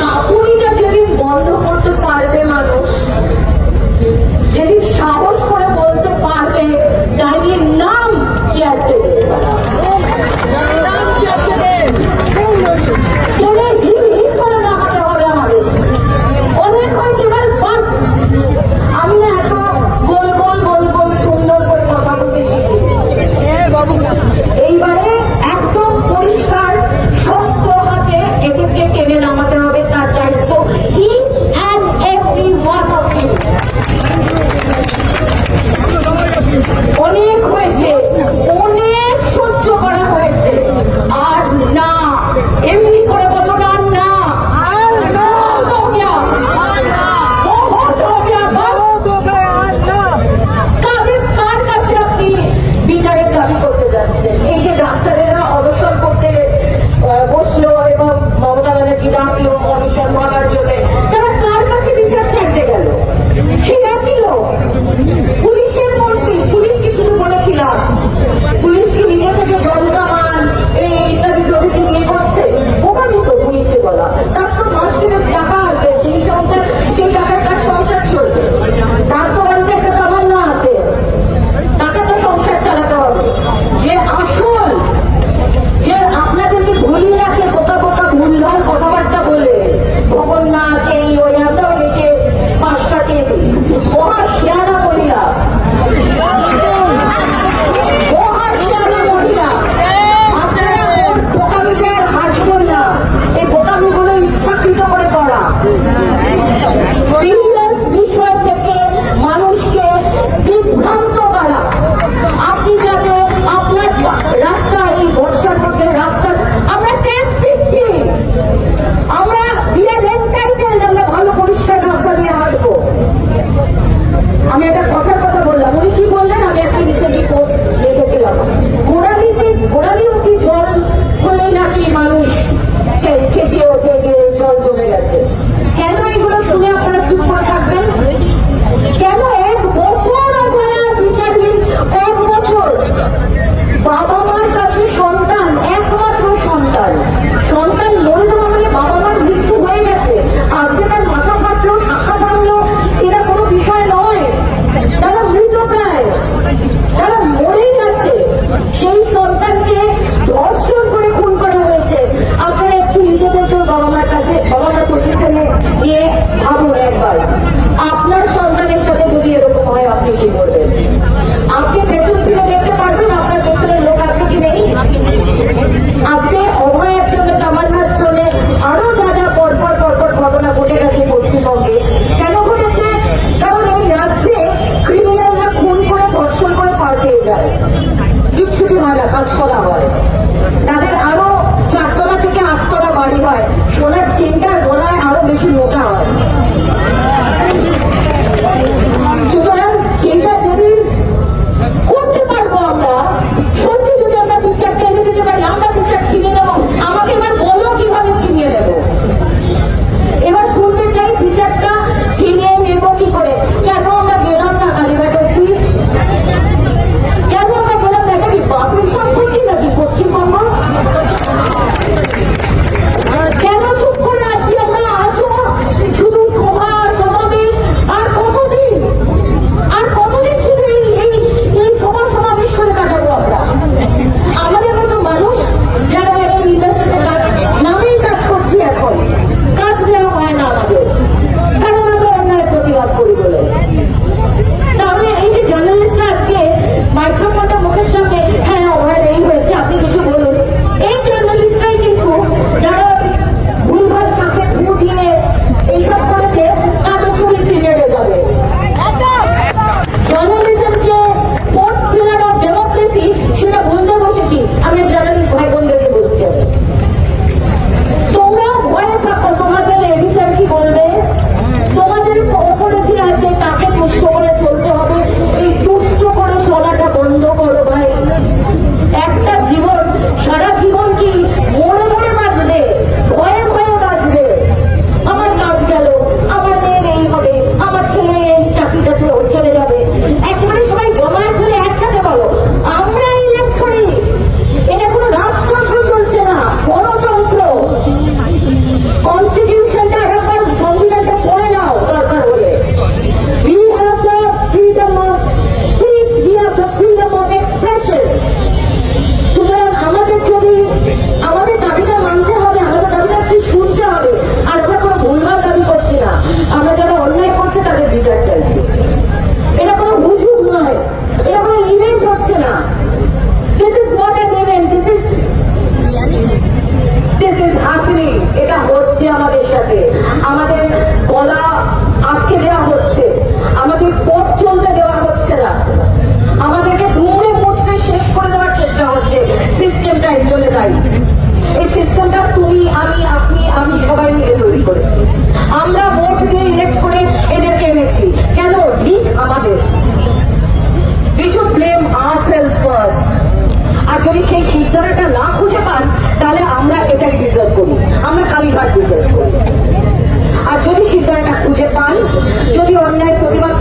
কাঁপুনিটা যেদিন বন্ধ সেই সন্তানকে ধর্ষণ করে খুন করা হয়েছে। আপনারা একটু নিজেদেরকে বাবা মার কাছে বাবা মার পজিশনে নিয়ে ভাবুন একবার। আপনার হচ্ছে আমাদের সাথে। আমাদের গলা আটকে দেওয়া হচ্ছে। আমাদের পথ চলতে দেওয়া হচ্ছে না। আমাদেরকে দুমড়ে মুচড়ে শেষ করে দেওয়ার চেষ্টা হচ্ছে। সিস্টেমটা এর জন্য দায়ী। এই সিস্টেমটা তুমি, আমি, আপনি, আমি সবাই মিলে তৈরি করেছি। আমরা ভোট দিয়ে ইলেক্ট করে এদেরকে এনেছি। কেন? ঠিক আমাদের। আর যদি সেই সিদ্ধান্তটা না খুঁজে পান তাহলে আমরা এটাই ডিজার্ভ করি। আমরা খালি ভাত ডিজার্ভ করি। আর যদি সিদ্ধান্ত খুঁজে পান, যদি অন্যায় প্রতিবাদ